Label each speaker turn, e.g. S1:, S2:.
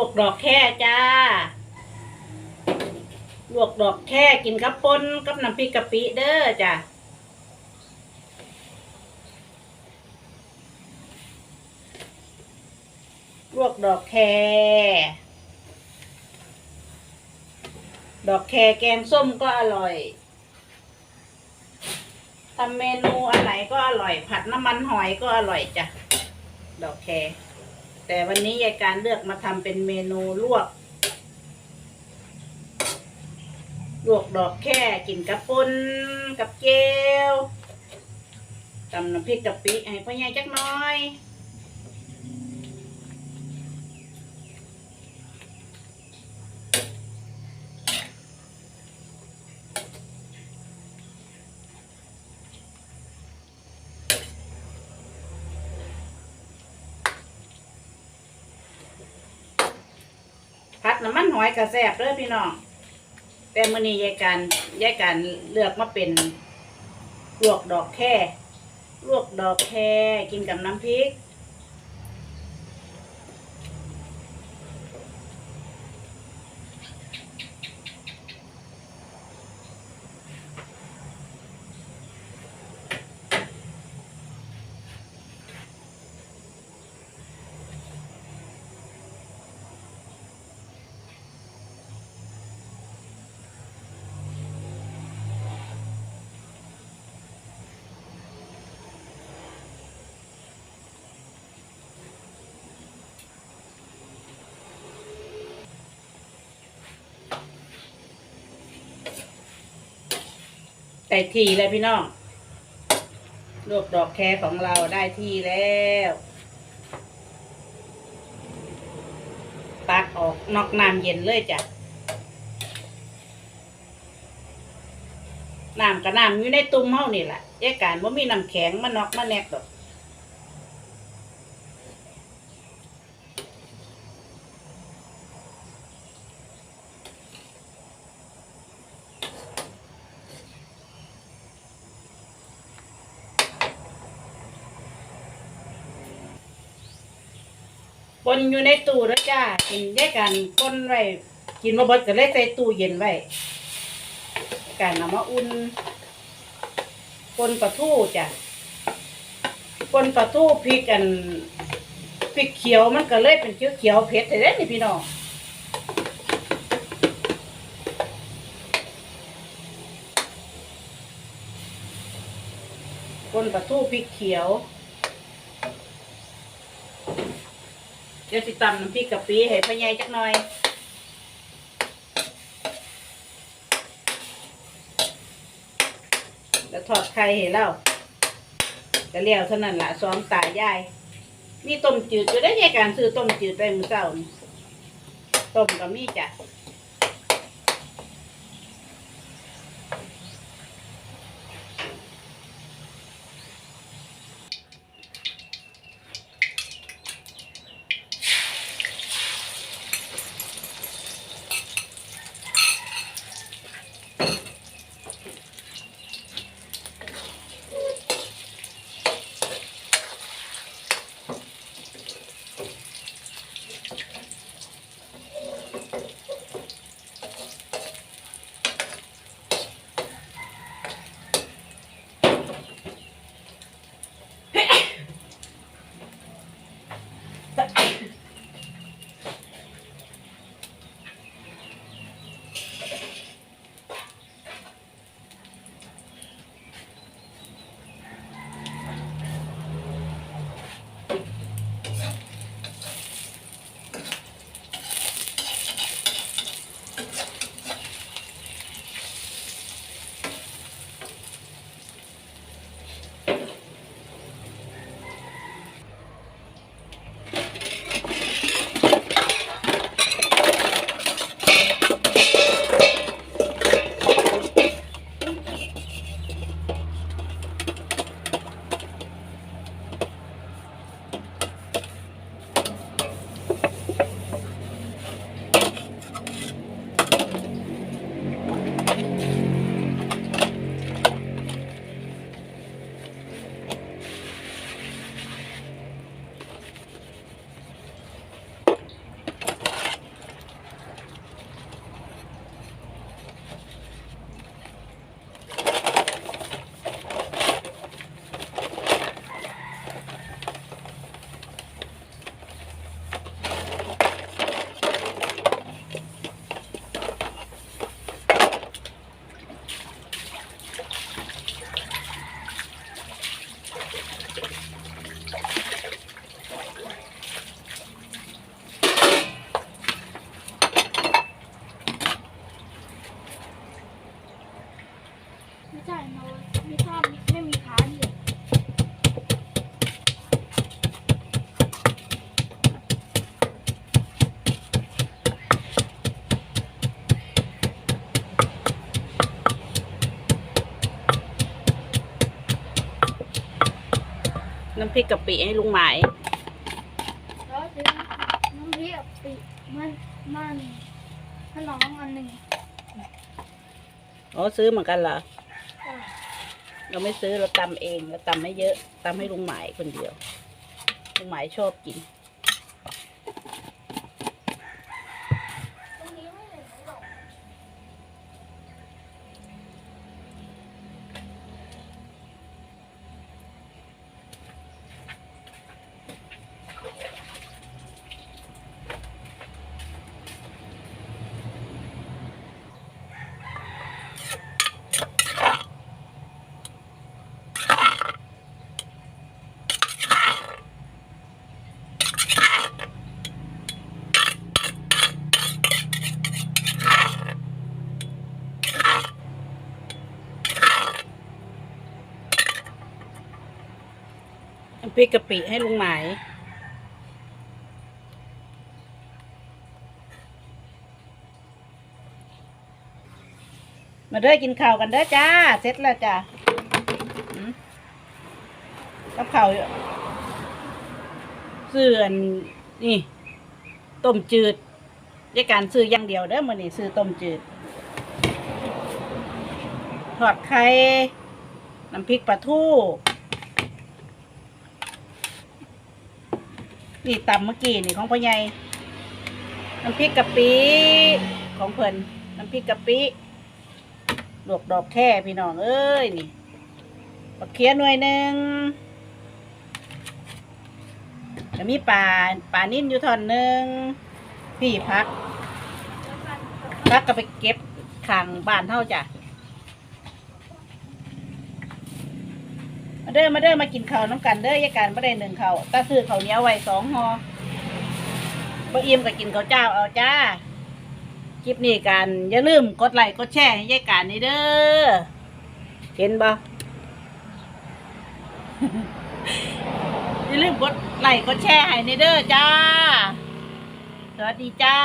S1: วกดอกแค่จ้า ลวกดอกแค่กินกับปนกับน้ำพริกกะปิเด้อจ้ะลวกดอกแคดอกแคแกงส้มก็อร่อยทำเมนูอะไรก็อร่อย ผัดน้ำมันหอยก็อร่อยจ้ะ ดอกแค แต่วันนี้ยายการเลือกมาทำเป็นเมนูลวก ลวกดอกแค่กินกระปุนกับเจลตำน้ำพริกกะปิให้พ่อใหญ่จักหน้อย ผัดน้ำมันหอยกระแซบเด้อพี่น้องแต่มื้อนี้ยายการยายการเลือกมาเป็นลวกดอกแค่ลวกดอกแค่กินกับน้ำพริก ได้ที่แล้วพี่น้องลวกดอกแครของเราได้ที่แล้วตักออกนอกน้ำเย็นเลยจ้ะน้ำกับน้ำอยู่ในตุ่มเฮานี่แหละแยกการว่ามีน้ำแข็งมานอกมาแนกดอก ปนอยู่ในตู้แล้วจ้ากินแยกกันปนไว้กินมาบดก็เลยใส่ตู้เย็นไว้การเอามาอุ่นปนปลาทูจ้ะปนปลาทูพริกกันพริกเขียวมันก็เลยเป็นเขียวเขียวเผ็ดแต่เด้นี่พี่น้องปนปลาทูพริกเขียว เดี๋ยวสิตำน้ำพริกกะปิให้พ่อใหญ่จักหน่อยแล้วทอดไข่ให้เราก็เลี้ยวเท่านั้นละซ้อมตายายมีต้มจืดจะได้ในการซื้อต้มจืดไปมือเช้านี่ต้มก็มีจ้ะำพริกกะปิให้ลุงหมาย
S2: แล้วซื้อน้ำพริกกับปิมันมันขนมอันหนึ่ง
S1: อ๋อซื้อเหมือนกันเหรอ
S2: จ้ะ
S1: เราไม่ซื้อเราตำเองเราตำไม่เยอะตำให้ลุงหมายคนเดียวลุงหมายชอบกิน
S2: ตรงนี้ไม่เห็นหรอก
S1: น้ำพริกกะปิให้ลุงหมายมาเด้อกินข้าวกันเด้อจ้าเสร็จแล้วจ้าอืมกับข้าวซื้อนนี่ต้มจืดยายการซื้ออย่างเดียวเด้อมื้อนี้ซื้อต้มจืดทอดไข่น้ำพริกปลาทู นี่ตำเมื่อกี้นี่ของพ่อใหญ่น้ำพริกกะปิของเพิ่นน้ำพริกกะปิลวกดอกแค่พี่น้องเอ้ยนี่ปักเคียหน่วยหนึ่งแล้วมีปลาปลานิ่นอยู่ท่อนหนึ่งพี่พักพักก็ไปเก็บข้างบ้านเท่าจ้ะ มาเด้อมาเด้อมากินข้าวน้ำกันเด้อยายการไม่ได้หนึ่งข้าวตาซื้อข้าวเหนียวไว้สองห่อบ่อิ่มก็กินข้าวเจ้าเอาจ้าคลิปนี้กันอย่าลืมกดไลค์กดแชร์ให้ยายการนี่เด้อเห็นบ่อย่าลืมกดไลค์กดแชร์ให้นี่เด้อจ้าสวัสดีจ้า